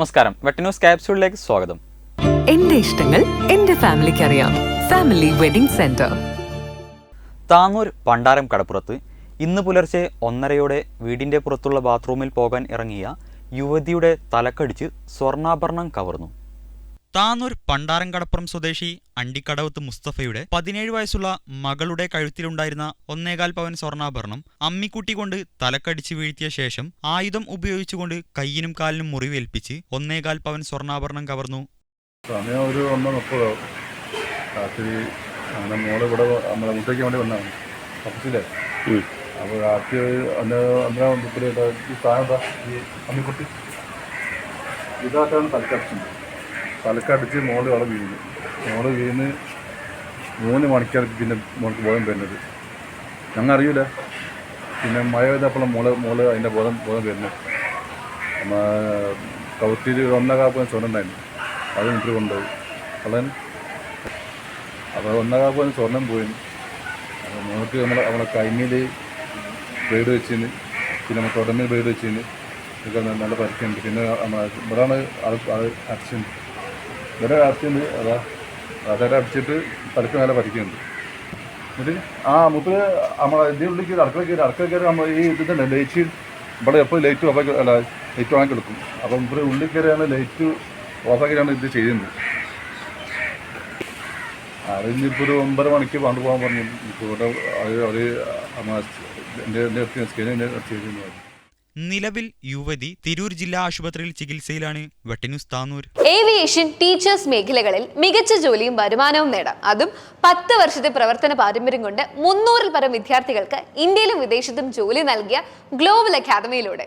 നമസ്കാരം. വെട്ടന്യൂസ് ക്യാപ്സ്യൂളിലേക്ക് സ്വാഗതം. എന്റെ ഇഷ്ടങ്ങൾ എന്റെ ഫാമിലിക്ക് അറിയാം. Family wedding centre. താന്നൂർ പണ്ടാരം കടപ്പുറത്ത് ഇന്ന് പുലർച്ചെ ഒന്നരയോടെ വീടിന്റെ പുറത്തുള്ള ബാത്റൂമിൽ പോകാൻ ഇറങ്ങിയ യുവതിയുടെ തലക്കടിച്ച് സ്വർണാഭരണം കവർന്നു. താന്നൂർ പണ്ടാരം കടപ്പുറം സ്വദേശി അണ്ടിക്കടവത്ത് മുസ്തഫയുടെ പതിനേഴ് വയസ്സുള്ള മകളുടെ കഴുത്തിലുണ്ടായിരുന്ന ഒന്നേകാൽ പവൻ സ്വർണാഭരണം അമ്മിക്കുട്ടി കൊണ്ട് തലക്കടിച്ചു വീഴ്ത്തിയ ശേഷം ആയുധം ഉപയോഗിച്ചുകൊണ്ട് കയ്യിനും കാലിനും മുറിവേൽപ്പിച്ച് ഒന്നേകാൽ പവൻ സ്വർണാഭരണം കവർന്നു. സമയം ഒരു ഒന്ന് മുപ്പതോ. രാത്രി അങ്ങനെ മോൾ ഇവിടെ നമ്മളെ വേണ്ടി വന്നതാണ്. ഓഫീസിലെ അപ്പോൾ രാത്രി ഒരു ഒന്ന് ഒന്നര മുപ്പത് ഈ സാധനം ഈ അമ്മിക്കുട്ടി. ഇതായിട്ടാണ് തലക്കടിച്ചത്. തലക്കടിച്ച് മോൾ അവിടെ വീഴുന്നു. മോൾ വീണ് മൂന്ന് മണിക്കാണ് പിന്നെ മോൾക്ക് ബോധം വരുന്നത്. ഞങ്ങൾ അറിയില്ല പിന്നെ മഴ പെയ്തപ്പോഴും മോൾ മോൾ അതിന്റെ ബോധം ബോധം വരുന്നത്. കൗത്തിൽ ഒന്നകാപ്പ് സ്വർണം അത് എനിക്ക് കൊണ്ടുപോയി. കള്ളൻ? അപ്പോൾ ഒന്നകാപ്പ് സ്വർണം പോയി. മോൾക്ക് നമ്മൾ നമ്മളെ കൈമിൽ ബ്ലേഡ് വെച്ചിന്. പിന്നെ നമ്മൾ തുടമ്മിൽ ബ്ലേഡ് വെച്ചിന്. നല്ല പരിക്കുണ്ട്. പിന്നെ നമ്മളെ ഇവിടെയാണ് അത് ആൾ ഇവിടെ അടിച്ചുണ്ട് അതാ അതായത് അടിച്ചിട്ട് തലക്ക് നല്ല പരിക്കുന്നുണ്ട് എന്നിട്ട് ആ മുപ്പത് നമ്മളെ ഇതിനുള്ളിൽ അടുക്കള കയറി അടുക്കള കയറി നമ്മൾ ഈ ഇതിന്റെ ലൈറ്റ് ഇവിടെ എപ്പോൾ ലൈറ്റ് ഓഫ് ആക്കി അല്ല ലൈറ്റ് ഓണാക്കി എടുക്കും. അപ്പം ഇവിടെ ഉള്ളിൽ കയറിയാണ് ലൈറ്റ് ഓഫാക്കിയാണ് ഇത് ചെയ്യുന്നത്. അതിനിപ്പോൾ ഒരു ഒമ്പര മണിക്ക് പണ്ട് പോകാൻ പറഞ്ഞു. ഇപ്പോൾ ഇവിടെ അവർ അവർ എന്റെ എന്റെ അടുത്ത് എന്റെ അടുത്ത് ചെയ്തിരുന്നു നിലവിൽ യുവതി തിരൂർ ജില്ലാ ആശുപത്രിയിൽ ചികിത്സയിലാണ്. വെട്ടന്യൂസ് താനൂർ. ഏവിയേഷൻ ടീച്ചേഴ്സ് മേഖലകളിൽ മികച്ച ജോലിയും വരുമാനവും നേടാം. അതും പത്ത് വർഷത്തെ പ്രവർത്തന പാരമ്പര്യം കൊണ്ട് മുന്നൂറിൽ പരം വിദ്യാർത്ഥികൾക്ക് ഇന്ത്യയിലും വിദേശത്തും ജോലി നൽകിയ ഗ്ലോബൽ അക്കാദമിയിലൂടെ.